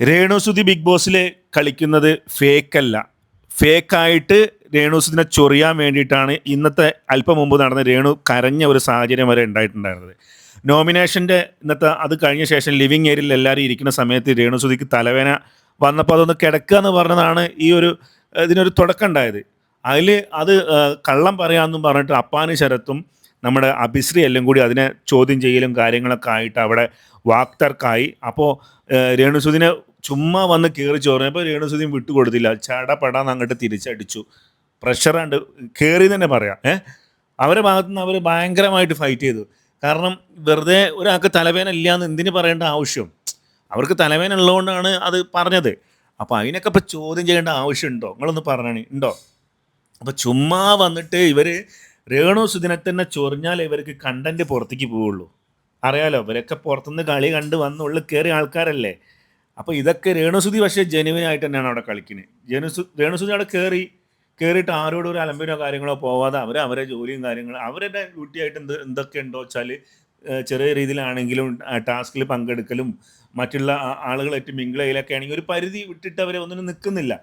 രേണുസുതി ബിഗ് ബോസിൽ കളിക്കുന്നത് ഫേക്കല്ല. ഫേക്കായിട്ട് രേണുസുദിനെ ചൊറിയാൻ വേണ്ടിയിട്ടാണ് ഇന്നത്തെ അല്പം മുമ്പ് നടന്ന രേണു കരഞ്ഞ ഒരു സാഹചര്യം വരെ ഉണ്ടായിട്ടുണ്ടായിരുന്നത്. നോമിനേഷന്റെ ഇന്നത്തെ അത് കഴിഞ്ഞ ശേഷം ലിവിങ് ഏരിയയിൽ എല്ലാവരും ഇരിക്കുന്ന സമയത്ത് രേണുസുതിക്ക് തലവേന വന്നപ്പോൾ അതൊന്ന് കിടക്കുക എന്ന് പറഞ്ഞതാണ് ഈ ഒരു ഇതിനൊരു തുടക്കം ഉണ്ടായത്. അതിൽ അത് കള്ളം പറയാമെന്നും പറഞ്ഞിട്ട് അപ്പാനും ശരത്തും നമ്മുടെ അഭിശ്രീ എല്ലാം കൂടി അതിനെ ചോദ്യം ചെയ്യലും കാര്യങ്ങളൊക്കെ ആയിട്ട് അവിടെ വാക്തർക്കായി. അപ്പോൾ രേണുസുദിനെ ചുമ്മാ വന്ന് കയറി ചോറിനപ്പോൾ രേണുസുദിൻ വിട്ടുകൊടുത്തില്ല. ചടപടാന്ന് അങ്ങോട്ട് തിരിച്ചടിച്ചു. പ്രഷറാണ്ട് കയറി തന്നെ പറയാം. ഏ? അവരെ ഭാഗത്തു നിന്ന് അവർ ഭയങ്കരമായിട്ട് ഫൈറ്റ് ചെയ്തു. കാരണം വെറുതെ ഒരാൾക്ക് തലവേന ഇല്ല എന്ന് എന്തിനു പറയേണ്ട ആവശ്യം? അവർക്ക് തലവേന ഉള്ളതുകൊണ്ടാണ് അത് പറഞ്ഞത്. അപ്പോൾ അതിനൊക്കെ ഇപ്പോൾ ചോദ്യം ചെയ്യേണ്ട ആവശ്യമുണ്ടോ നിങ്ങളൊന്ന് പറഞ്ഞാണ് ഉണ്ടോ? അപ്പോൾ ചുമ്മാ വന്നിട്ട് ഇവർ രേണു സുദിനെ തന്നെ ചൊറിഞ്ഞാൽ ഇവർക്ക് കണ്ടന്റ് പുറത്തേക്ക് പോവുള്ളൂ. അറിയാലോ ഇവരൊക്കെ പുറത്തുനിന്ന് കളി കണ്ട് വന്ന് ഉള്ളിൽ കയറിയ ആൾക്കാരല്ലേ? അപ്പോൾ ഇതൊക്കെ രേണുസുതി പക്ഷേ ജനുവിനായിട്ട് തന്നെയാണ് അവിടെ കളിക്കുന്നത് ജനുസു രേണുസുതി അവിടെ കയറി കയറിയിട്ട് ആരോടും ഒരു അലമ്പിനോ കാര്യങ്ങളോ പോവാതെ അവർ അവരെ ജോലിയും കാര്യങ്ങളും അവരുടെ ഡ്യൂട്ടിയായിട്ട് എന്ത് എന്തൊക്കെ ഉണ്ടോ വെച്ചാൽ ചെറിയ രീതിയിലാണെങ്കിലും ടാസ്കിൽ പങ്കെടുക്കലും മറ്റുള്ള ആളുകളായിട്ട് മിങ്കിൾ ചെയ്യലൊക്കെ ആണെങ്കിൽ ഒരു പരിധി വിട്ടിട്ട് അവരെ ഒന്നിനും നിൽക്കുന്നില്ല.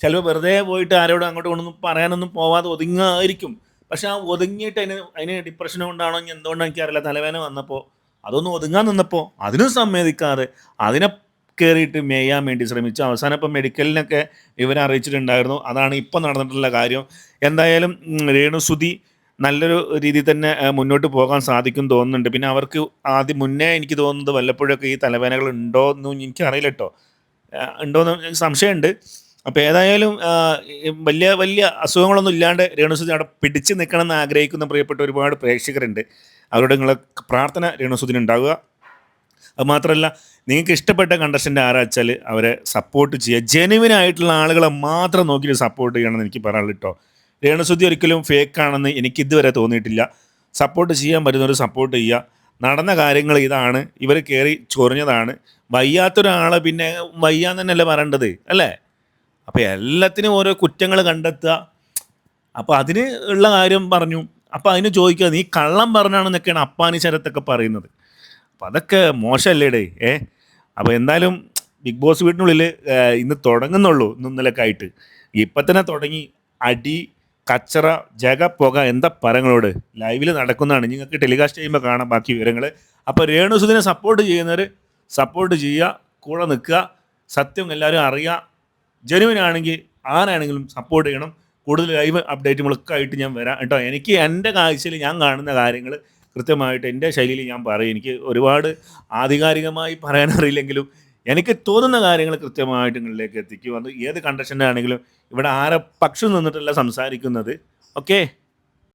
ചിലപ്പോൾ വെറുതെ പോയിട്ട് ആരോടും അങ്ങോട്ടും ഒന്നും പറയാനൊന്നും പോവാതെ ഒതുങ്ങായിരിക്കും. പക്ഷെ ആ ഒതുങ്ങിയിട്ട് അതിന് അതിന് ഡിപ്രഷൻ കൊണ്ടാണോ എന്തുകൊണ്ടാണ് എനിക്കറിയില്ല. തലവേന വന്നപ്പോൾ അതൊന്നും ഒതുങ്ങാൻ നിന്നപ്പോൾ അതിനും സമ്മതിക്കാതെ അതിനെ കയറിയിട്ട് മേയാൻ വേണ്ടി ശ്രമിച്ചു. അവസാനം ഇപ്പം മെഡിക്കലിനൊക്കെ ഇവരെ അറിയിച്ചിട്ടുണ്ടായിരുന്നു. അതാണ് ഇപ്പം നടന്നിട്ടുള്ള കാര്യം. എന്തായാലും രേണുസുതി നല്ലൊരു രീതിയിൽ തന്നെ മുന്നോട്ട് പോകാൻ സാധിക്കും തോന്നുന്നുണ്ട്. പിന്നെ അവർക്ക് ആദ്യം മുന്നേ എനിക്ക് തോന്നുന്നത് വല്ലപ്പോഴൊക്കെ ഈ തലവേനകൾ ഉണ്ടോ എന്നും എനിക്കറിയില്ല കേട്ടോ. ഉണ്ടോയെന്ന് സംശയമുണ്ട്. അപ്പോൾ ഏതായാലും വലിയ വലിയ അസുഖങ്ങളൊന്നും ഇല്ലാണ്ട് രേണുസുതി അവിടെ പിടിച്ച് നിൽക്കണം എന്ന് ആഗ്രഹിക്കുന്ന പ്രിയപ്പെട്ട ഒരുപാട് പ്രേക്ഷകരുണ്ട്. അവരോട് നിങ്ങളെ പ്രാർത്ഥന രേണുസുദിന് ഉണ്ടാവുക അതുമാത്രമല്ല നിങ്ങൾക്ക് ഇഷ്ടപ്പെട്ട കണ്ടസ്റ്റന്റ് ആരാ വെച്ചാൽ അവരെ സപ്പോർട്ട് ചെയ്യുക. ജെനുവിൻ ആയിട്ടുള്ള ആളുകളെ മാത്രം നോക്കിയിട്ട് സപ്പോർട്ട് ചെയ്യണമെന്ന് എനിക്ക് പറയാനുള്ളൂ കേട്ടോ. രേണുസുദ്ധി ഒരിക്കലും ഫേക്ക് ആണെന്ന് എനിക്ക് ഇതുവരെ തോന്നിയിട്ടില്ല. സപ്പോർട്ട് ചെയ്യാൻ പറ്റുന്നവർ സപ്പോർട്ട് ചെയ്യുക. നടന്ന കാര്യങ്ങൾ ഇതാണ്. ഇവർ കയറി ചൊറിഞ്ഞതാണ്. വയ്യാത്തൊരാളെ പിന്നെ വയ്യാന്ന് തന്നെയല്ലേ പറയേണ്ടത്? അല്ലേ? അപ്പോൾ എല്ലാത്തിനും ഓരോ കുറ്റങ്ങൾ കണ്ടെത്തുക. അപ്പോൾ അതിന് ഉള്ള കാര്യം പറഞ്ഞു. അപ്പോൾ അതിന് ചോദിക്കുക നീ കള്ളം പറഞ്ഞാണെന്നൊക്കെയാണ് അപ്പാനി ശരത്തൊക്കെ പറയുന്നത്. അപ്പം അതൊക്കെ മോശമല്ലേടേ ഏ? അപ്പോൾ എന്തായാലും ബിഗ് ബോസ് വീടിനുള്ളിൽ ഇന്ന് തുടങ്ങുന്നുള്ളൂ ഇന്നലൊക്കെ ആയിട്ട്. ഇപ്പം തന്നെ തുടങ്ങി. അടി കച്ചറ ജഗ പുക എന്താ പരങ്ങളോട്? ലൈവിൽ നടക്കുന്നതാണ്. നിങ്ങൾക്ക് ടെലികാസ്റ്റ് ചെയ്യുമ്പോൾ കാണാം ബാക്കി വിവരങ്ങൾ അപ്പോൾ രേണുസുദിനെ സപ്പോർട്ട് ചെയ്യുന്നവർ സപ്പോർട്ട് ചെയ്യുക കൂടെ നിൽക്കുക സത്യം എല്ലാവരും അറിയുക. ജെനുവിൻ ആണെങ്കിൽ ആരാണെങ്കിലും സപ്പോർട്ട് ചെയ്യണം. കൂടുതൽ ലൈവ് അപ്ഡേറ്റ് ആയിട്ട് ഞാൻ വരാം കേട്ടോ. എനിക്ക് എന്റെ കാഴ്ചയിൽ ഞാൻ കാണുന്ന കാര്യങ്ങൾ കൃത്യമായിട്ട് എന്റെ ശൈലിയിൽ ഞാൻ പറയും. എനിക്ക് ഒരുപാട് ആധികാരികമായി പറയാനറിയില്ലെങ്കിലും എനിക്ക് തോന്നുന്ന കാര്യങ്ങൾ കൃത്യമായിട്ട് നിങ്ങളിലേക്ക് എത്തിക്കും. അത് ഏത് കണ്ടക്ഷന്റെ ആണെങ്കിലും ഇവിടെ ആരെ പക്ഷം നിന്നിട്ടല്ല സംസാരിക്കുന്നത്. ഓക്കെ